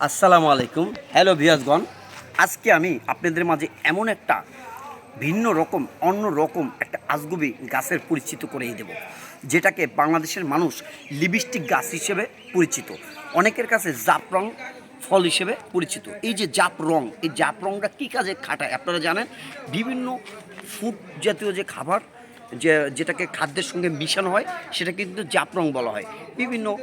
আসসালামু আলাইকুম। হ্যালো ভিয়াসগণ আজকে আমি আপনাদের মাঝে এমন একটা ভিন্ন রকম, অন্য রকম একটা আজগুবি গাছের পরিচিত করিয়ে দেব, যেটাকে বাংলাদেশের মানুষ লিপস্টিক গাছ হিসেবে পরিচিত, অনেকের কাছে জাফরং ফল হিসেবে পরিচিত। এই যে জাপ রং, এই জাপ রংটা কী কাজে খাটায় আপনারা জানেন? বিভিন্ন ফুড জাতীয় যে খাবার যে, যেটাকে খাদ্যের সঙ্গে মিশানো হয়, সেটা কিন্তু জাপরং বলা হয়। বিভিন্ন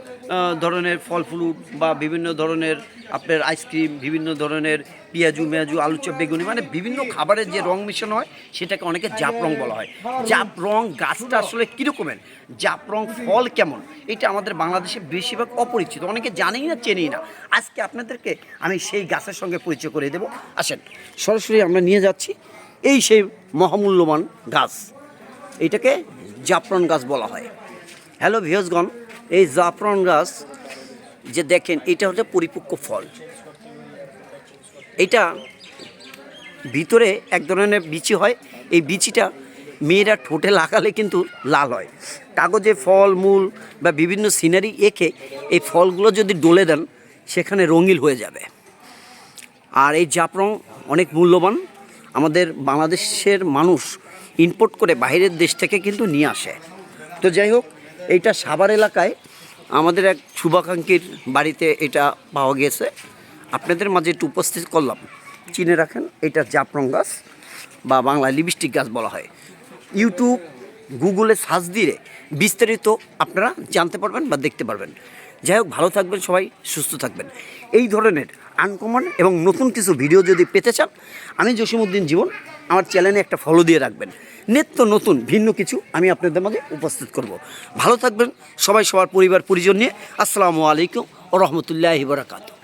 ধরনের ফল ফ্রুট বা বিভিন্ন ধরনের আপনার আইসক্রিম বিভিন্ন ধরনের পেঁয়াজু, মেয়াজু আলু চপ বেগুনি মানে বিভিন্ন খাবারের যে রং মিশানো হয়, সেটাকে অনেকে জাপরং বলা হয়। জাপরং গাছটা আসলে কীরকমের জাপরং ফল কেমন? এটা আমাদের বাংলাদেশে বেশিরভাগ অপরিচিত। অনেকে জানেই না, চেনেই না। আজকে আপনাদেরকে আমি সেই গাছের সঙ্গে পরিচয় করে দেবো। আসেন, সরাসরি আমরা নিয়ে যাচ্ছি। এই সেই মহামূল্যবান গাছ। এইটাকে জাফরান গাছ বলা হয়। হ্যালো ভিয়সগণ এই জাফরান গাছ যে দেখেন, এটা হচ্ছে পরিপক্ক ফল। এটা ভিতরে এক ধরনের বিচি হয়। এই বিচিটা মেয়েরা ঠোঁটে লাগালে কিন্তু লাল হয়। কাগজে ফল, মূল বা বিভিন্ন সিনারি এঁকে এই ফলগুলো যদি ডলে দেন, সেখানে রঙিল হয়ে যাবে। আর এই জাফরং অনেক মূল্যবান। আমাদের বাংলাদেশের মানুষ ইম্পোর্ট করে বাইরের দেশ থেকে কিন্তু নিয়ে আসে। তো যাই হোক, এইটা সাভার এলাকায় আমাদের এক শুভাকাঙ্ক্ষীর বাড়িতে এটা পাওয়া গেছে। আপনাদের মাঝে একটু উপস্থিত করলাম। চিনে রাখেন, এটা জাফরং গাছ বা বাংলা লিপস্টিক গাছ বলা হয়। ইউটিউব, গুগলে সার্চ দিয়ে বিস্তারিত আপনারা জানতে পারবেন বা দেখতে পারবেন। যাই হোক, ভালো থাকবেন সবাই, সুস্থ থাকবেন। এই ধরনের আনকমন এবং নতুন কিছু ভিডিও যদি পেতে চান, আমি জসিমুদ্দিন জীবন আমার চ্যানেলে একটা ফলো দিয়ে রাখবেন। নিত্য নতুন, ভিন্ন কিছু আমি আপনাদের মাঝে উপস্থিত করব। ভালো থাকবেন, সবাই সবার পরিবার, পরিজন নিয়ে। আসসালামু আলাইকুম ও রহমতুল্লাহ বরাকাতু